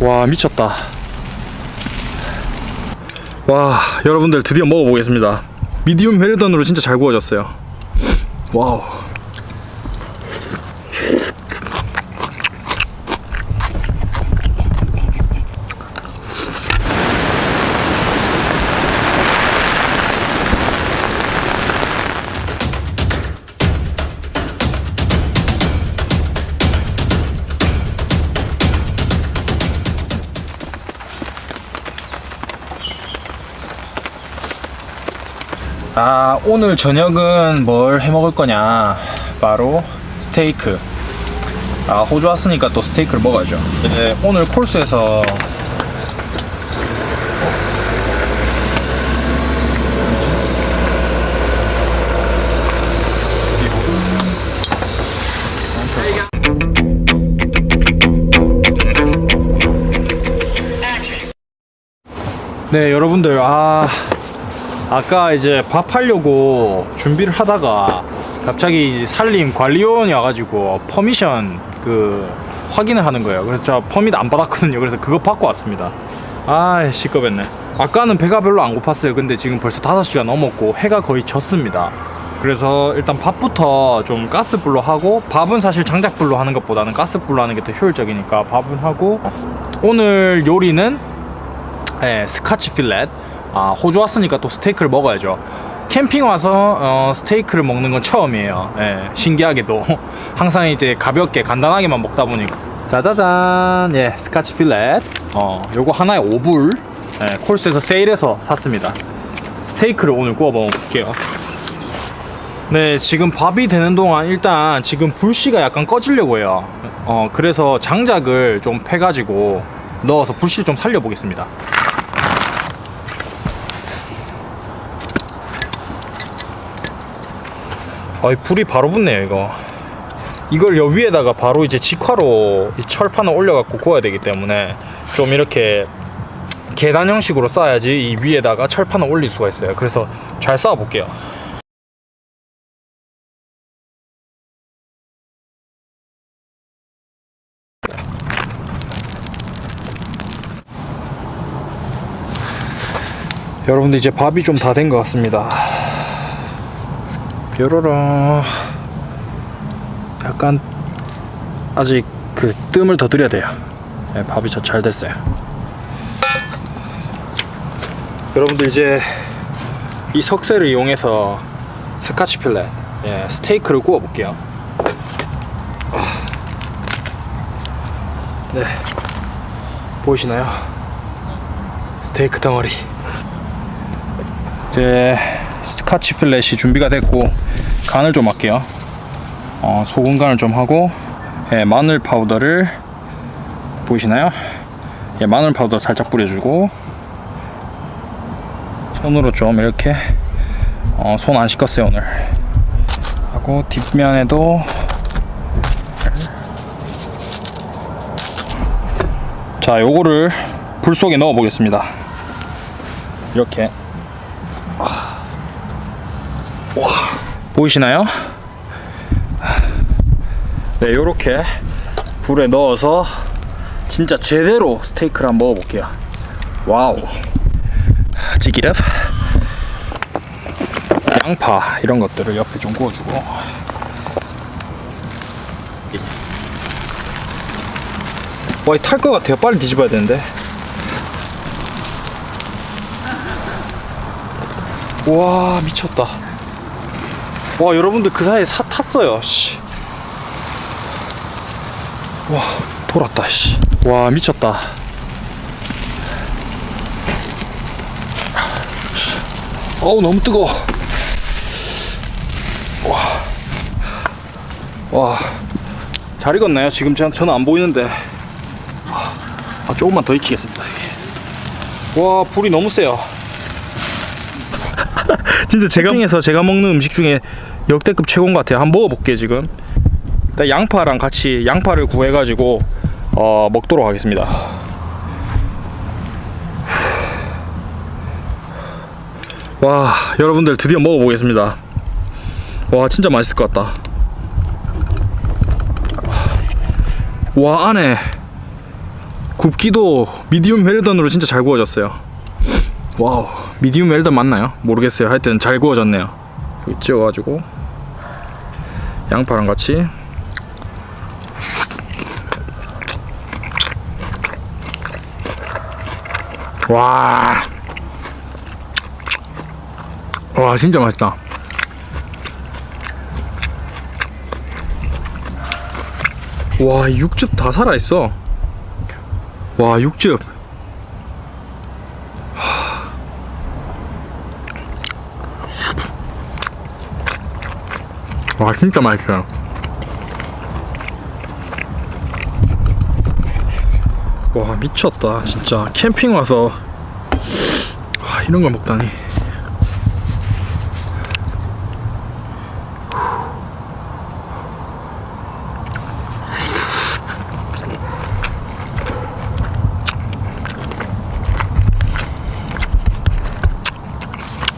와 미쳤다. 와 여러분들 드디어 먹어보겠습니다. 미디움 웰던으로 진짜 잘 구워졌어요. 와우 오늘 저녁은 뭘 해 먹을 거냐? 바로 스테이크. 아 호주 왔으니까 또 스테이크를 먹어야죠. 네, 오늘 코스에서 네 여러분들 아 아까 이제 밥 하려고 준비를 하다가 갑자기 이제 산림 관리요원이 와가지고 퍼미션 그 확인을 하는 거예요. 그래서 저 퍼밋 안 받았거든요. 그래서 그거 받고 왔습니다. 아 시끄럽네. 아까는 배가 별로 안 고팠어요. 근데 지금 벌써 5시가 넘었고 해가 거의 졌습니다. 그래서 일단 밥부터 좀 가스불로 하고 밥은 사실 장작불로 하는 것보다는 가스불로 하는 게 더 효율적이니까 밥은 하고 오늘 요리는 예, 스카치 필렛. 아, 호주 왔으니까 또 스테이크를 먹어야죠. 캠핑 와서 어, 스테이크를 먹는 건 처음이에요. 예, 신기하게도 항상 이제 가볍게 간단하게만 먹다 보니까. 짜자잔, 예, 스카치 필렛. 어, 요거 하나에 5불. 예, 콜스에서 세일해서 샀습니다. 스테이크를 오늘 구워 먹을게요. 네, 지금 밥이 되는 동안 일단 지금 불씨가 약간 꺼지려고 해요. 어, 그래서 장작을 좀 패가지고 넣어서 불씨를 좀 살려보겠습니다. 아이 불이 바로 붙네요 이거. 이걸 여 위에다가 바로 이제 직화로 이 철판을 올려갖고 구워야 되기 때문에 좀 이렇게 계단 형식으로 쌓아야지 이 위에다가 철판을 올릴 수가 있어요. 그래서 잘 쌓아 볼게요. 여러분들 이제 밥이 좀 다 된 것 같습니다 뾰로로 약간 아직 그 뜸을 더 들여야 돼요. 네, 밥이 저잘 됐어요. 여러분들 이제 이 석쇠를 이용해서 스카치 필렛 예, 스테이크를 구워 볼게요. 네. 보이시나요? 스테이크 덩어리. 이제 스카치 필렛이 준비가 됐고 간을 좀 할게요. 어, 소금 간을 좀 하고 예, 마늘 파우더를 보이시나요? 예, 마늘 파우더 살짝 뿌려주고 손으로 좀 이렇게 어, 손 안 씻었어요 오늘. 하고 뒷면에도 자 요거를 불 속에 넣어 보겠습니다. 이렇게 보이시나요? 네, 요렇게 불에 넣어서 진짜 제대로 스테이크를 한번 먹어볼게요. 와우. 찌기럽. 양파 이런 것들을 옆에 좀 구워주고. 와, 탈것 같아요. 빨리 뒤집어야 되는데. 와, 미쳤다. 와 여러분들 그 사이에 사 탔어요 씨. 와 돌았다 씨. 와 미쳤다 어우 너무 뜨거워 와 와잘 익었나요? 지금 저- 저는 안 보이는데 아, 조금만 더 익히겠습니다 이게. 와 불이 너무 세요 진짜 제가 캠핑에서 제가 먹는 음식 중에 역대급 최고인 것 같아요. 한번 먹어볼게요 지금. 일단 양파랑 같이 양파를 구해가지고 어, 먹도록 하겠습니다. 와 여러분들 드디어 먹어보겠습니다. 와 진짜 맛있을 것 같다. 와 안에 굽기도 미디움 웰던으로 진짜 잘 구워졌어요. 와우, 미디움 웰던 맞나요? 모르겠어요. 하여튼 잘 구워졌네요. 찍어가지고 양파랑 같이 와, 와 진짜 맛있다. 와, 이 육즙 다 살아있어. 와, 육즙. 와, 진짜 맛있어요. 와, 미쳤다. 진짜. 캠핑 와서. 와, 이런 걸 먹다니.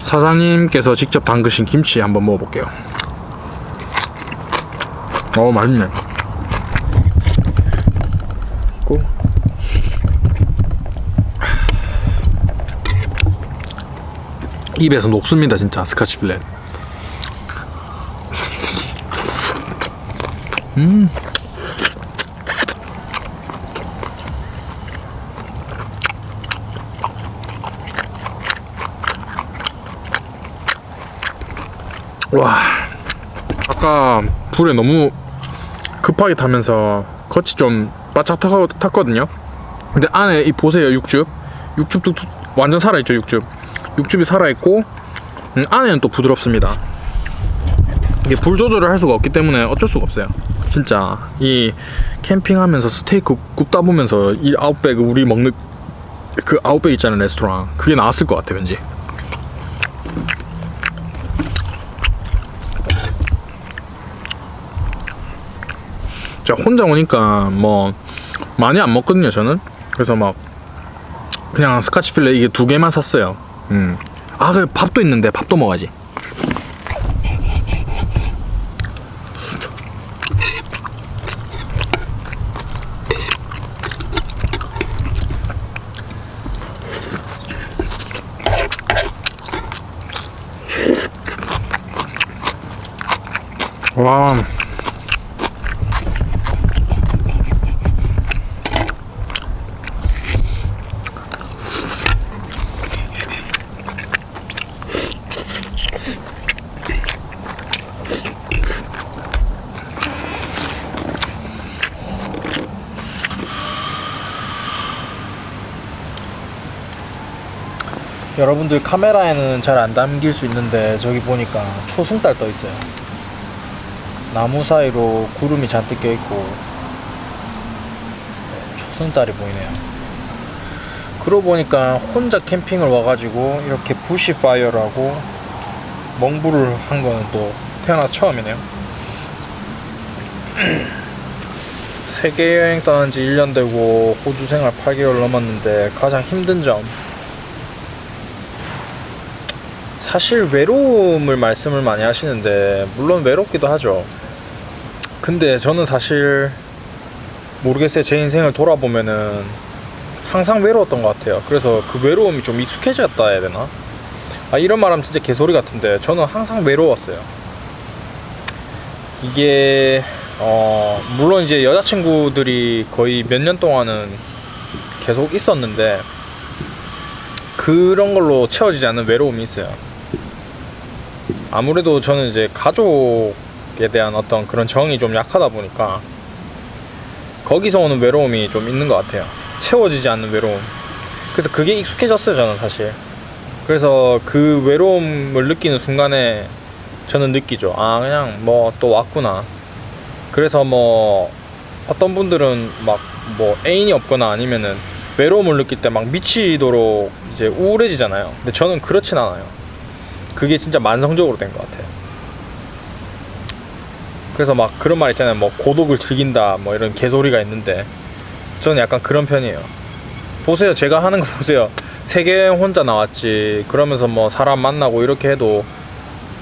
사장님께서 직접 담그신 김치 한번 먹어볼게요. 어 맛있네. 고. 입에서 녹습니다 진짜 스카치 필렛. 음. 와 아까 불에 너무 급하게 타면서 겉이 좀 바짝 타, 탔거든요. 근데 안에 이 보세요 육즙. 육즙도 두- 완전 살아있죠 육즙. 육즙이 살아있고 음, 안에는 또 부드럽습니다. 이게 불 조절을 할 수가 없기 때문에 어쩔 수가 없어요. 진짜 이 캠핑하면서 스테이크 굽다 보면서 이 아웃백 우리 먹는 그 아웃백 있잖아요 레스토랑. 그게 나왔을 것 같아 왠지 제가 혼자 오니까 뭐 많이 안 먹거든요 저는. 그래서 막 그냥 스카치 필레 이게 두 개만 샀어요. 음 아 그래 밥도 있는데 밥도 먹어야지. 와 여러분들 카메라에는 잘 안 담길 수 있는데 저기 보니까 초승달 떠 있어요. 나무 사이로 구름이 잔뜩 껴 있고 네, 초승달이 보이네요. 그러고 보니까 혼자 캠핑을 와가지고 이렇게 부시 파이어라고 멍부를 한 거는 또 태어나서 처음이네요. 세계 여행 떠난 지 1년 되고 호주 생활 8개월 넘었는데 가장 힘든 점 사실 외로움을 말씀을 많이 하시는데 물론 외롭기도 하죠. 근데 저는 사실 모르겠어요. 제 인생을 돌아보면은 항상 외로웠던 것 같아요. 그래서 그 외로움이 좀 익숙해졌다 해야 되나? 아 이런 말하면 진짜 개소리 같은데 저는 항상 외로웠어요. 이게 어 물론 이제 여자친구들이 거의 몇 년 동안은 계속 있었는데 그런 걸로 채워지지 않는 외로움이 있어요. 아무래도 저는 이제 가족에 대한 어떤 그런 정이 좀 약하다 보니까 거기서 오는 외로움이 좀 있는 것 같아요. 채워지지 않는 외로움. 그래서 그게 익숙해졌어요, 저는 사실. 그래서 그 외로움을 느끼는 순간에 저는 느끼죠. 아, 그냥 뭐 또 왔구나. 그래서 뭐 어떤 분들은 막 뭐 애인이 없거나 아니면은 외로움을 느낄 때 막 미치도록 이제 우울해지잖아요. 근데 저는 그렇진 않아요. 그게 진짜 만성적으로 된 것 같아요. 그래서 막 그런 말 있잖아요. 뭐 고독을 즐긴다, 뭐 이런 개소리가 있는데 저는 약간 그런 편이에요. 보세요, 제가 하는 거 보세요. 세계 혼자 나왔지. 그러면서 뭐 사람 만나고 이렇게 해도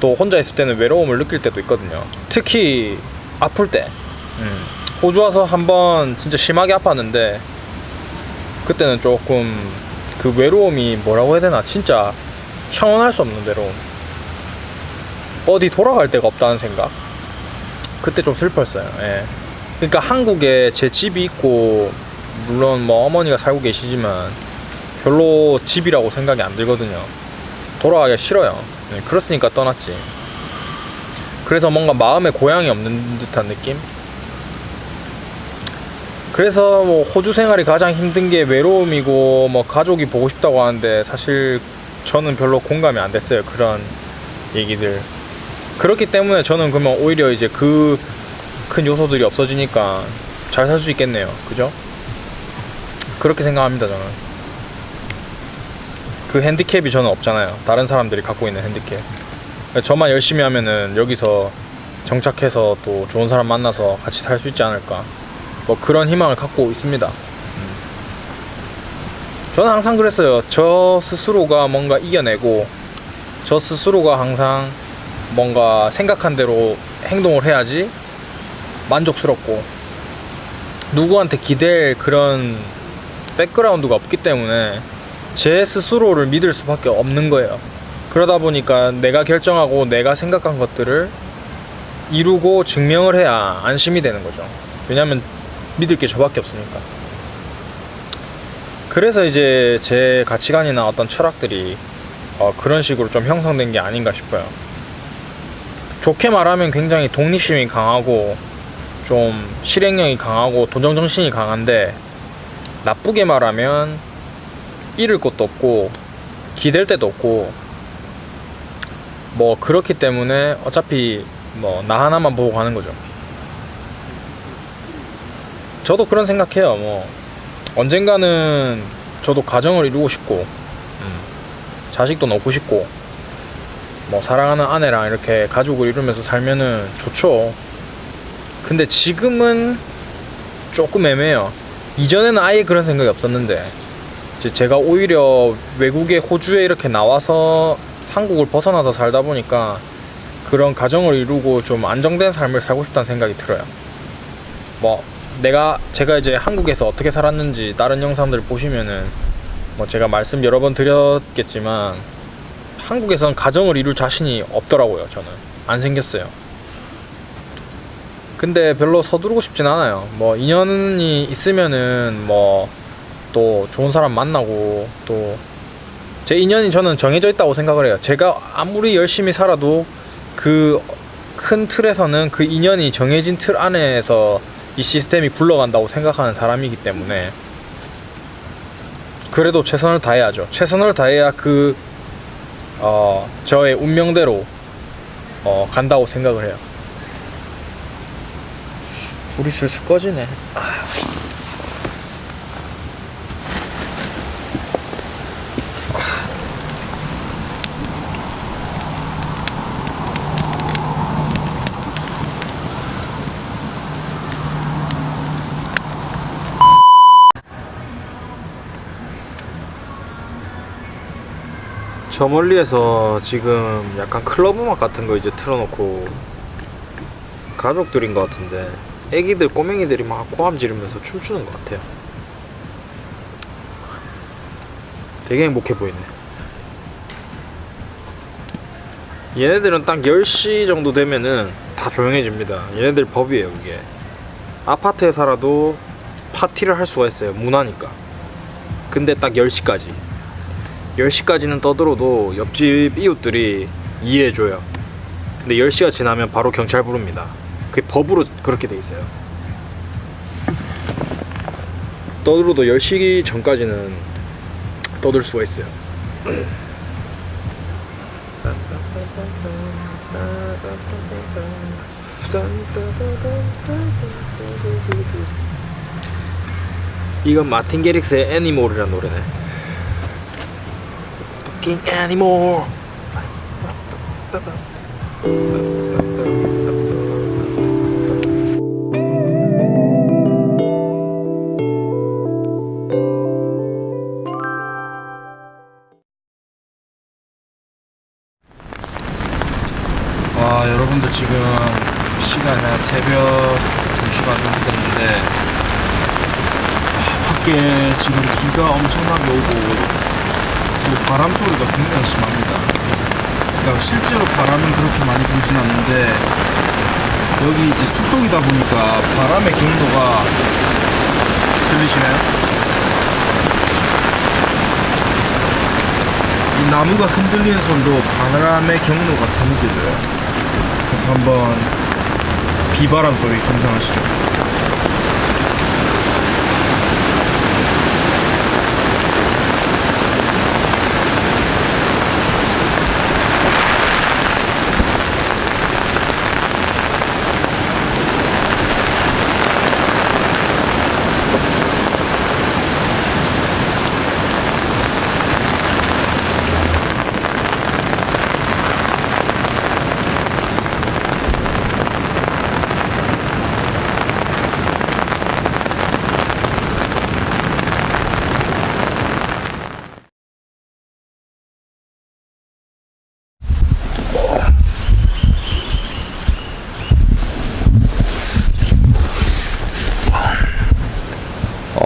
또 혼자 있을 때는 외로움을 느낄 때도 있거든요. 특히 아플 때. 음. 호주 와서 한번 진짜 심하게 아팠는데 그때는 조금 그 외로움이 뭐라고 해야 되나 진짜 형언할 수 없는 외로움 어디 돌아갈 데가 없다는 생각. 그때 좀 슬펐어요. 예. 그러니까 한국에 제 집이 있고 물론 뭐 어머니가 살고 계시지만 별로 집이라고 생각이 안 들거든요. 돌아가기가 싫어요. 네, 그렇으니까 떠났지. 그래서 뭔가 마음에 고향이 없는 듯한 느낌? 그래서 뭐 호주 생활이 가장 힘든 게 외로움이고 뭐 가족이 보고 싶다고 하는데 사실 저는 별로 공감이 안 됐어요 그런 얘기들. 그렇기 때문에 저는 그러면 오히려 이제 그 큰 요소들이 없어지니까 잘 살 수 있겠네요. 그죠? 그렇게 생각합니다 저는. 그 핸디캡이 저는 없잖아요. 다른 사람들이 갖고 있는 핸디캡. 저만 열심히 하면은 여기서 정착해서 또 좋은 사람 만나서 같이 살 수 있지 않을까. 뭐 그런 희망을 갖고 있습니다. 음. 저는 항상 그랬어요. 저 스스로가 뭔가 이겨내고 저 스스로가 항상 뭔가 생각한 대로 행동을 해야지 만족스럽고 누구한테 기댈 그런 백그라운드가 없기 때문에 제 스스로를 믿을 수밖에 없는 거예요. 그러다 보니까 내가 결정하고 내가 생각한 것들을 이루고 증명을 해야 안심이 되는 거죠. 왜냐면 믿을 게 저밖에 없으니까. 그래서 이제 제 가치관이나 어떤 철학들이 어, 그런 식으로 좀 형성된 게 아닌가 싶어요. 좋게 말하면 굉장히 독립심이 강하고 좀 실행력이 강하고 도전정신이 강한데 나쁘게 말하면 잃을 것도 없고 기댈 데도 없고 뭐 그렇기 때문에 어차피 뭐 나 하나만 보고 가는 거죠. 저도 그런 생각해요. 뭐 언젠가는 저도 가정을 이루고 싶고 음, 자식도 낳고 싶고 뭐 사랑하는 아내랑 이렇게 가족을 이루면서 살면은 좋죠. 근데 지금은 조금 애매해요. 이전에는 아예 그런 생각이 없었는데 이제 제가 오히려 외국에 호주에 이렇게 나와서 한국을 벗어나서 살다 보니까 그런 가정을 이루고 좀 안정된 삶을 살고 싶다는 생각이 들어요. 뭐 내가 제가 이제 한국에서 어떻게 살았는지 다른 영상들 보시면은 뭐 제가 말씀 여러 번 드렸겠지만 한국에선 가정을 이룰 자신이 없더라고요. 저는 안 생겼어요. 근데 별로 서두르고 싶진 않아요. 뭐 인연이 있으면은 뭐 또 좋은 사람 만나고 또 제 인연이 저는 정해져 있다고 생각을 해요. 제가 아무리 열심히 살아도 그 큰 틀에서는 그 인연이 정해진 틀 안에서 이 시스템이 굴러간다고 생각하는 사람이기 때문에 그래도 최선을 다해야죠. 최선을 다해야 그 어, 저의 운명대로 어, 간다고 생각을 해요. 우리 슬슬 꺼지네. 아. 저 멀리에서 지금 약간 클럽 음악 같은 거 이제 틀어놓고 가족들인 것 같은데 애기들 꼬맹이들이 막 고함 지르면서 춤추는 것 같아요. 되게 행복해 보이네. 얘네들은 딱 10시 정도 되면은 다 조용해집니다. 얘네들 법이에요, 그게. 아파트에 살아도 파티를 할 수가 있어요. 문화니까. 근데 딱 10시까지. 10시까지는 떠들어도 옆집 이웃들이 이해해줘요. 근데 10시가 지나면 바로 경찰 부릅니다. 그게 법으로 그렇게 돼 있어요. 떠들어도 10시 전까지는 떠들 수가 있어요. 이건 마틴 게릭스의 애니몰이라는 노래네. anymore. 나무가 흔들리는 소리로 바람의 경로가 다 느껴져요. 그래서 한번 비바람 소리 감상하시죠.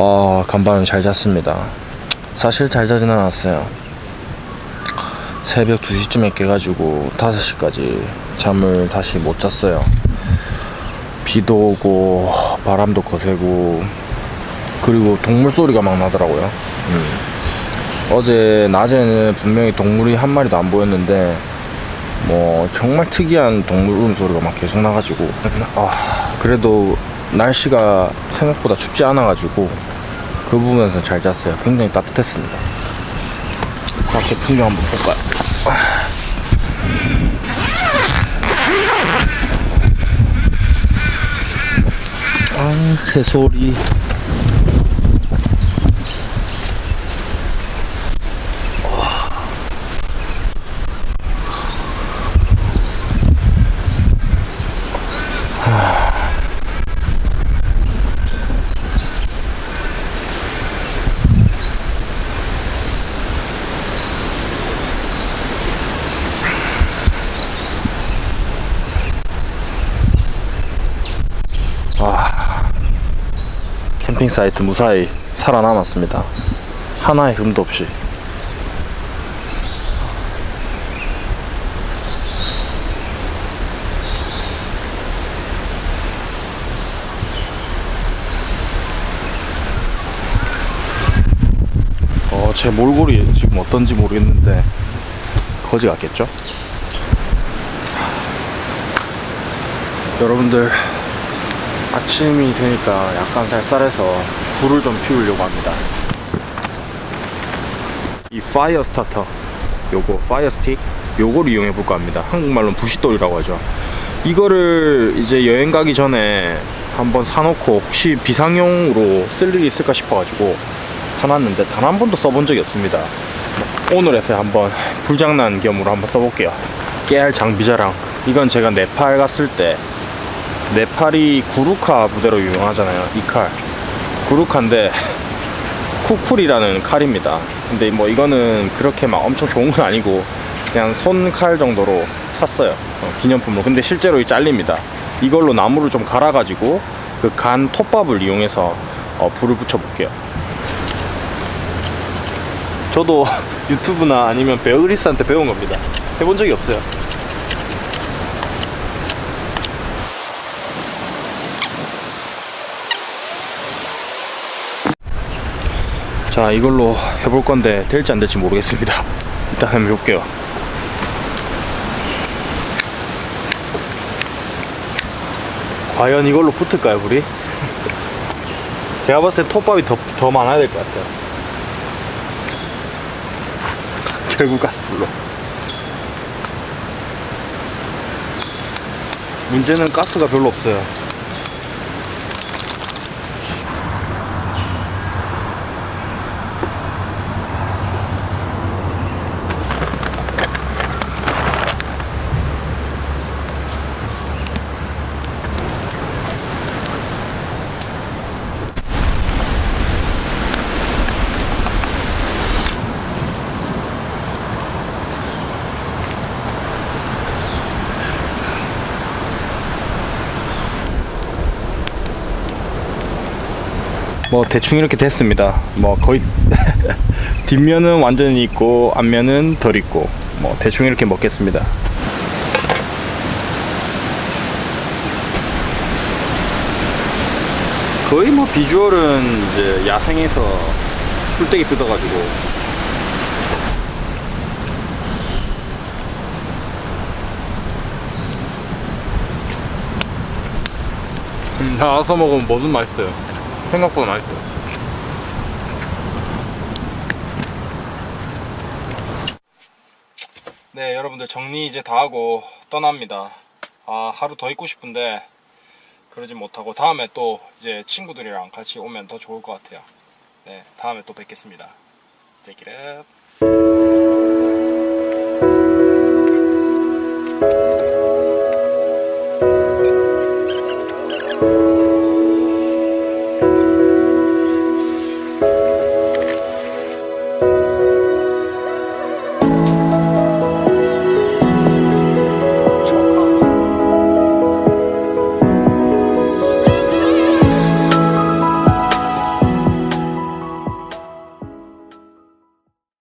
어, 간밤은 잘 잤습니다. 사실 잘 자진 않았어요. 새벽 2시쯤에 깨가지고 5시까지 잠을 다시 못 잤어요. 비도 오고 바람도 거세고 그리고 동물 소리가 막 나더라고요. 음. 어제 낮에는 분명히 동물이 한 마리도 안 보였는데 뭐 정말 특이한 동물 울음소리가 막 계속 나가지고 아 그래도 날씨가 생각보다 춥지 않아가지고 그 부분에서 잘 잤어요. 굉장히 따뜻했습니다. 밖에 풍경 한번 볼까요? 아, 새소리. 캠핑 사이트 무사히 살아남았습니다. 하나의 흠도 없이. 어, 제 몰골이 지금 어떤지 모르겠는데 거지 같겠죠? 여러분들 아침이 되니까 약간 쌀쌀해서 불을 좀 피우려고 합니다. 이 파이어 스타터, 요거 파이어 스틱, 요거를 이용해 볼까 합니다. 한국말로는 부싯돌이라고 하죠. 이거를 이제 여행 가기 전에 한번 사놓고 혹시 비상용으로 쓸 일이 있을까 싶어가지고 사놨는데 단 한 번도 써본 적이 없습니다. 오늘에서 한번 불장난 겸으로 한번 써볼게요. 깨알 장비자랑 이건 제가 네팔 갔을 때 네팔이 구루카 부대로 유명하잖아요. 이 칼. 구루카인데 쿠쿨이라는 칼입니다. 근데 뭐 이거는 그렇게 막 엄청 좋은 건 아니고 그냥 손칼 정도로 샀어요. 어, 기념품으로. 근데 실제로 이 잘립니다. 이걸로 나무를 좀 갈아 가지고 그 간 톱밥을 이용해서 어, 불을 붙여 볼게요. 저도 유튜브나 아니면 베어그리스한테 배운 겁니다. 해본 적이 없어요. 자 이걸로 해볼 건데 될지 안 될지 모르겠습니다. 일단 한번 해볼게요. 과연 이걸로 붙을까요 불이? 제가 봤을 때 톱밥이 더, 더 많아야 될 것 같아요. 결국 가스불로. 문제는 가스가 별로 없어요 뭐 대충 이렇게 됐습니다. 뭐 거의 뒷면은 완전히 있고 앞면은 덜 있고 뭐 대충 이렇게 먹겠습니다. 거의 뭐 비주얼은 이제 야생에서 풀떼기 뜯어가지고 음, 나와서 먹으면 뭐든 맛있어요. 생각보다 맛있어요. 네, 여러분들 정리 이제 다 하고 떠납니다. 아, 하루 더 있고 싶은데 그러지 못하고 다음에 또 이제 친구들이랑 같이 오면 더 좋을 것 같아요. 네, 다음에 또 뵙겠습니다. 제기렛.